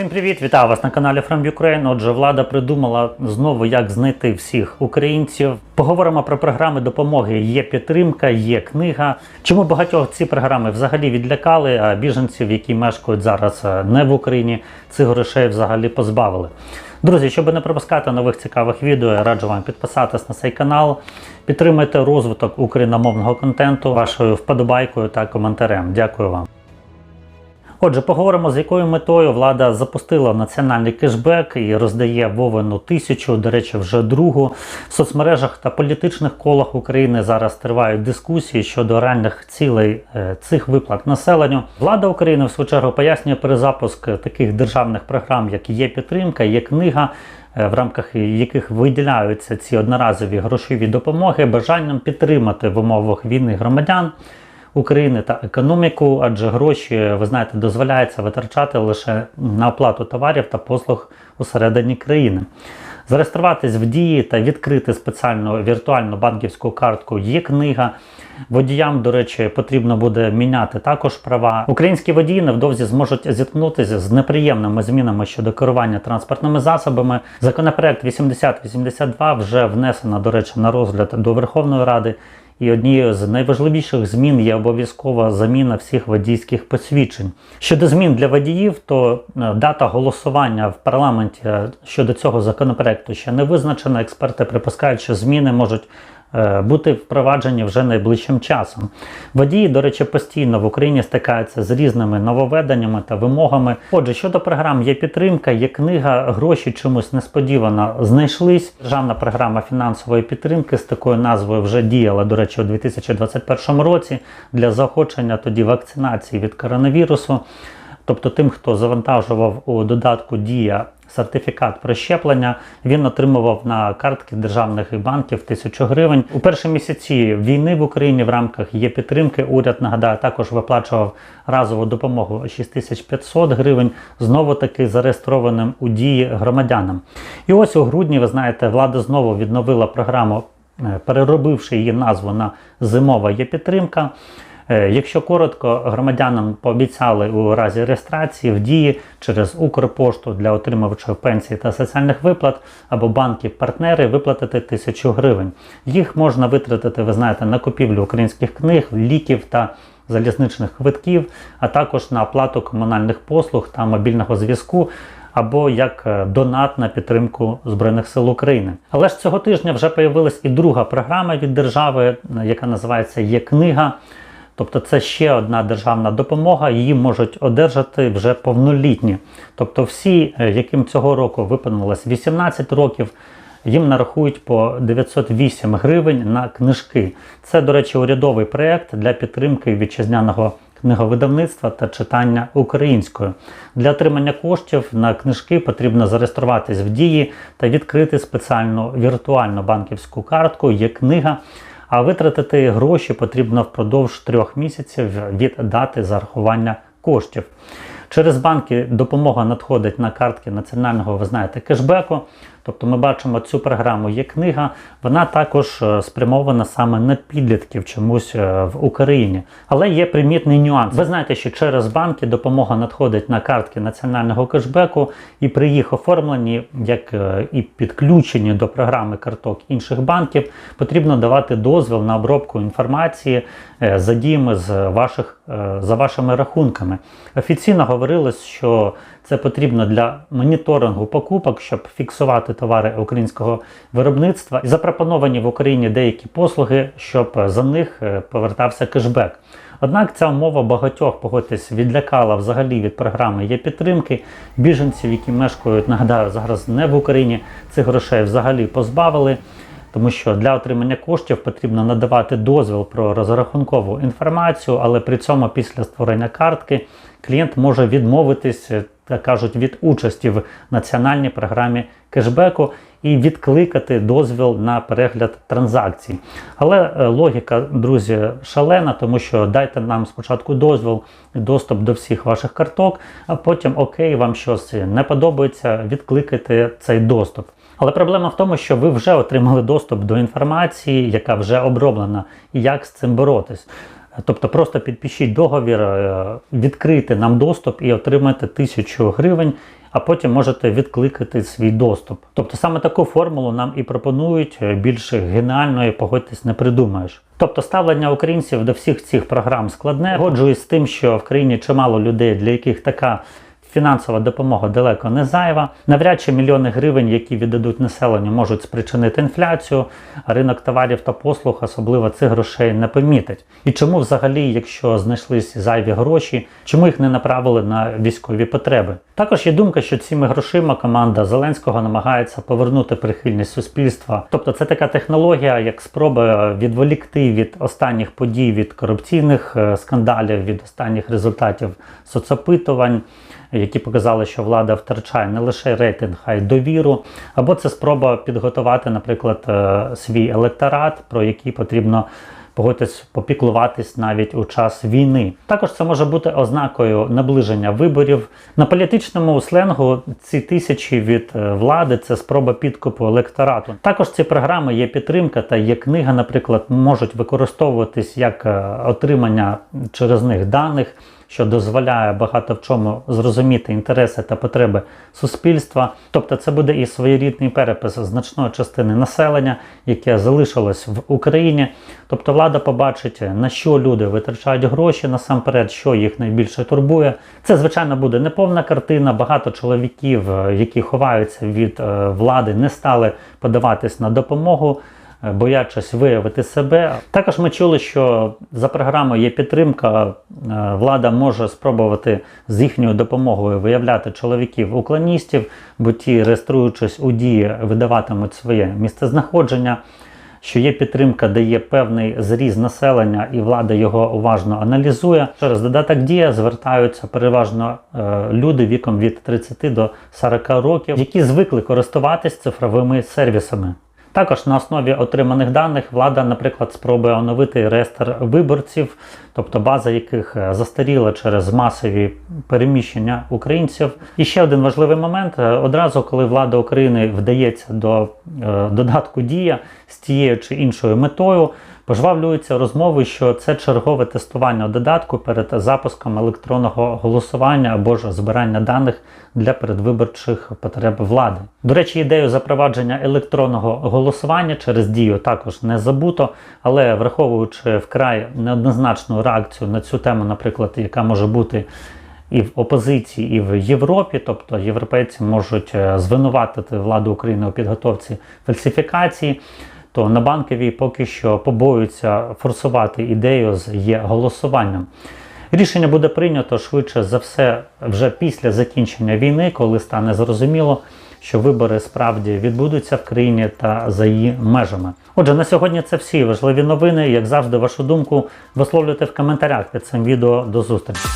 Всім привіт, вітаю вас на каналі From Ukraine. Отже, влада придумала знову, як знайти всіх українців. Поговоримо про програми допомоги. Є підтримка, є книга. Чому багатьох ці програми взагалі відлякали, а біженців, які мешкають зараз е, не в Україні, цих грошей взагалі позбавили. Друзі, щоб не пропускати нових цікавих відео, я раджу вам підписатись на цей канал, підтримайте розвиток україномовного контенту вашою вподобайкою та коментарем. Дякую вам. Отже, поговоримо, з якою метою влада запустила національний кешбек і роздає Вовину тисячу. До речі, вже другу в соцмережах та політичних колах України зараз тривають дискусії щодо реальних цілей е, цих виплат населенню. Влада України в свою чергу пояснює перезапуск таких державних програм, як є підтримка, є книга. е, В рамках яких виділяються ці одноразові грошові допомоги, бажанням підтримати в умовах війни громадян, України та економіку, адже гроші, ви знаєте, дозволяється витрачати лише на оплату товарів та послуг усередині країни. Зареєструватись в дії та відкрити спеціальну віртуальну банківську картку є книга. Водіям, до речі, потрібно буде міняти також права. Українські водії невдовзі зможуть зіткнутися з неприємними змінами щодо керування транспортними засобами. Законопроект 8082 вже внесено, до речі, на розгляд до Верховної Ради. І однією з найважливіших змін є обов'язкова заміна всіх водійських посвідчень. Щодо змін для водіїв, то е, дата голосування в парламенті е, щодо цього законопроекту ще не визначена. Експерти припускають, що зміни можуть бути впроваджені вже найближчим часом. Водії, до речі, постійно в Україні стикаються з різними нововведеннями та вимогами. Отже, щодо програм є підтримка, є книга, гроші чомусь несподівано знайшлись. Державна програма фінансової підтримки з такою назвою вже діяла, до речі, у 2021 році для заохочення тоді вакцинації від коронавірусу. Тобто тим, хто завантажував у додатку Дія сертифікат про щеплення, він отримував на картки державних банків тисячу гривень. У перші місяці війни в Україні в рамках є підтримки. Уряд нагадаю, також виплачував разову допомогу 6500 гривень, знову таки зареєстрованим у дії громадянам. І ось у грудні, ви знаєте, влада знову відновила програму, е, переробивши її назву на зимова є підтримка. Е, Якщо коротко, громадянам пообіцяли у разі реєстрації в дії через Укрпошту для отримувачів пенсії та соціальних виплат або банки-партнери виплатити тисячу гривень. Їх можна витратити, ви знаєте, на купівлю українських книг, ліків та залізничних квитків, а також на оплату комунальних послуг та мобільного зв'язку. Або як е, донат на підтримку Збройних сил України. Але ж цього тижня вже появилась і друга програма від держави, е, яка називається Є книга. Тобто це ще одна державна допомога, її можуть одержати вже повнолітні. Тобто всі, е, яким цього року виповнилось 18 років, їм нарахують по 908 гривень на книжки. Це, до речі, урядовий проєкт для підтримки вітчизняного книговидавництва та читання українською. Для отримання коштів на книжки потрібно зареєструватись в дії та відкрити спеціальну віртуальну банківську картку. Є книга. А витратити гроші потрібно впродовж трьох місяців від дати зарахування коштів. Через банки допомога надходить на картки національного, ви знаєте, кешбеку. Тобто ми бачимо цю програму є книга, вона також е, спрямована саме на підлітків чомусь е, в Україні. Але є примітний нюанс. Ви знаєте, що через банки допомога надходить на картки національного кешбеку, і при їх оформленні, як е, і підключенні до програми карток інших банків, потрібно давати дозвіл на обробку інформації за діями з ваших, за вашими рахунками. Офіційно говорилось, що це потрібно для моніторингу покупок, щоб фіксувати товари українського виробництва і запропоновані в Україні деякі послуги, щоб за них е, повертався кешбек. Однак ця умова багатьох погодьтесь відлякала взагалі від програми є підтримки. Біженців, які мешкають, нагадаю, зараз не в Україні, цих грошей взагалі позбавили. Тому що для отримання коштів потрібно надавати дозвіл про розрахункову інформацію, але при цьому після створення картки клієнт може відмовитись, так кажуть, від участі в національній програмі кешбеку і відкликати дозвіл на перегляд транзакцій. Але е, логіка, друзі, шалена, тому що дайте нам спочатку дозвіл, доступ до всіх ваших карток, а потім окей, вам щось не подобається, відкликайте цей доступ. Але проблема в тому, що ви вже отримали доступ до інформації, яка вже оброблена, і як з цим боротись. Тобто просто підпишіть договір, е, відкрити нам доступ і отримати тисячу гривень а потім можете відкликати свій доступ. Тобто саме таку формулу нам і пропонують е, більш геніальної, погодьтесь, не придумаєш. Тобто ставлення українців до всіх цих програм складне. Годжуюсь з тим, що в країні чимало людей, для яких така фінансова допомога далеко не зайва. Навряд чи мільйони гривень, які віддадуть населенню, можуть спричинити інфляцію, а ринок товарів та послуг особливо цих грошей не помітить. І чому взагалі, якщо знайшлись зайві гроші, чому їх не направили на військові потреби? Також є думка, що цими грошима команда Зеленського намагається повернути прихильність суспільства. Тобто це така технологія, як спроба відволікти від останніх подій, від корупційних е, скандалів, від останніх результатів соцопитувань які показали, що влада втрачає не лише рейтинг, а й довіру, або це спроба підготувати, наприклад, е, свій електорат, про який потрібно погодитись попіклуватись навіть у час війни. Також це може бути ознакою наближення виборів. На політичному сленгу ці тисячі від е, влади це спроба підкупу електорату. Також ці програми є підтримка та є книга, наприклад, можуть використовуватись як е, отримання через них даних що дозволяє багато в чому зрозуміти інтереси та потреби суспільства. Тобто, це буде і своєрідний перепис значної частини населення, яке залишилось в Україні. Тобто, влада побачить, на що люди витрачають гроші насамперед, що їх найбільше турбує. Це, звичайно, буде неповна картина. Багато чоловіків, е, які ховаються від е, влади, не стали подаватись на допомогу. Боячись виявити себе. Також ми чули, що за програмою є підтримка, е, влада може спробувати з їхньою допомогою виявляти чоловіків-уклоністів, бо ті, реєструючись у дії, видаватимуть своє місцезнаходження. Що є підтримка, де є певний зріз населення, і влада його уважно аналізує. Через додаток дія звертаються переважно е, люди віком від 30 до 40 років, які звикли користуватись цифровими сервісами. Також на основі отриманих даних влада, наприклад, спробує оновити реєстр виборців, тобто база яких е, застаріла через масові переміщення українців. І ще один важливий момент: е, одразу, коли влада України вдається до е, додатку дія з тією чи іншою метою. Пожвавлюються розмови, що це чергове тестування додатку перед запуском електронного голосування або ж збирання даних для передвиборчих потреб влади. До речі, ідею запровадження електронного голосування через дію також не забуто, але враховуючи вкрай неоднозначну реакцію на цю тему, наприклад, яка може бути. І в опозиції, і в Європі, тобто європейці можуть е, звинуватити владу України у підготовці фальсифікації то на банковій поки що побоюються форсувати ідею з є голосуванням. Рішення буде прийнято швидше за все вже після закінчення війни, коли стане зрозуміло, що вибори справді відбудуться в країні та за її межами. Отже, на сьогодні це всі важливі новини. Як завжди, вашу думку висловлюйте в коментарях під цим відео. До зустрічі.